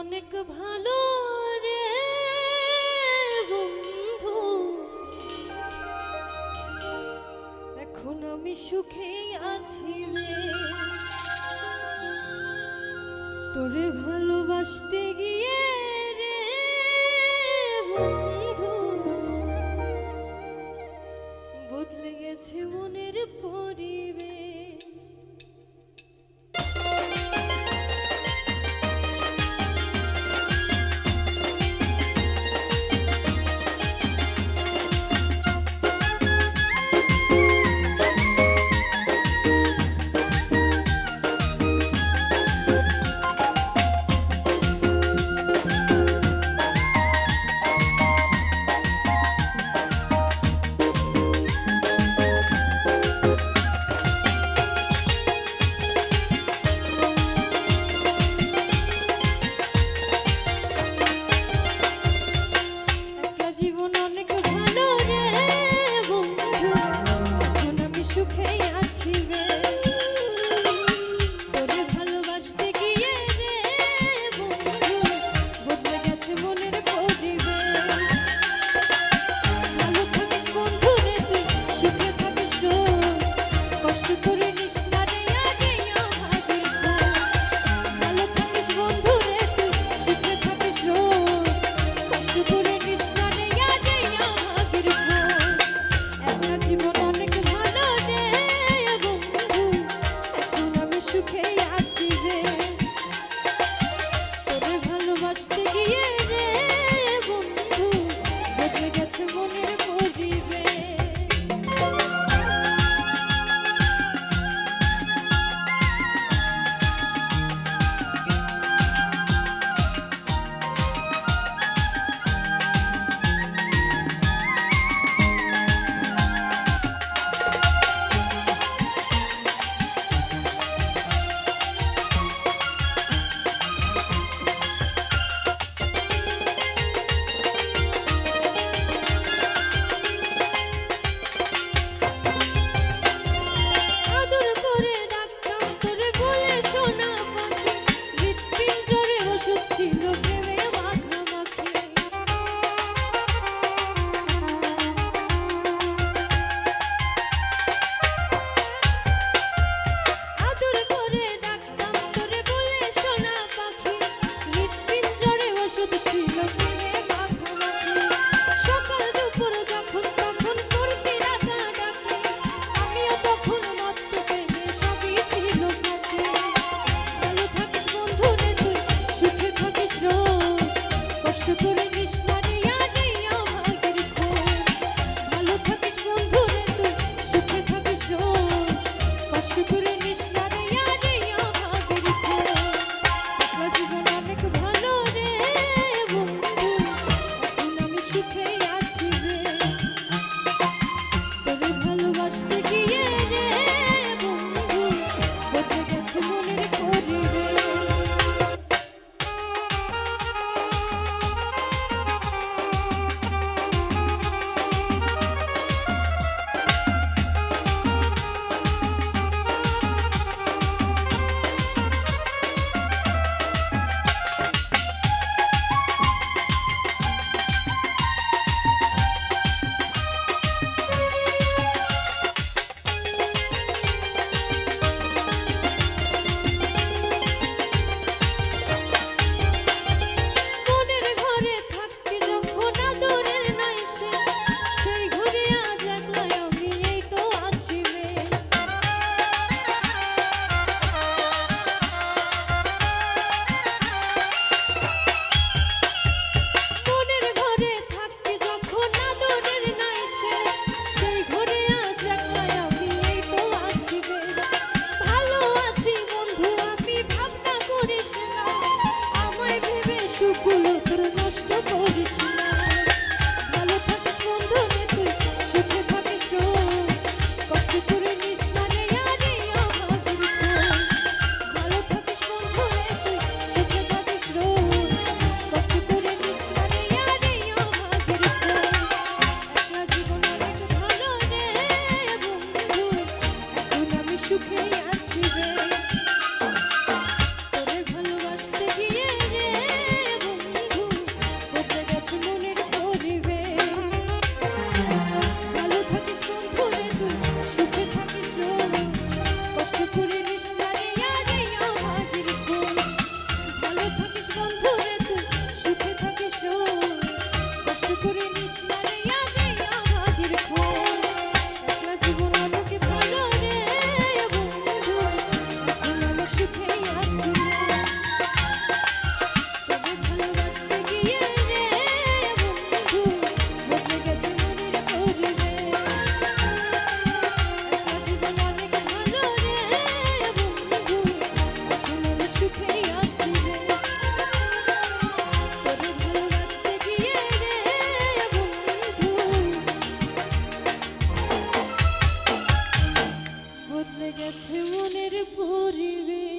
অনেক ভালো রে বন্ধু। এখন আমি সুখেই আছি রে। তোরে ভালোবাসতে জীবন সুখগুলো তোর নষ্ট করে। কষ্ট করে গেছে মনের পরিবেশ।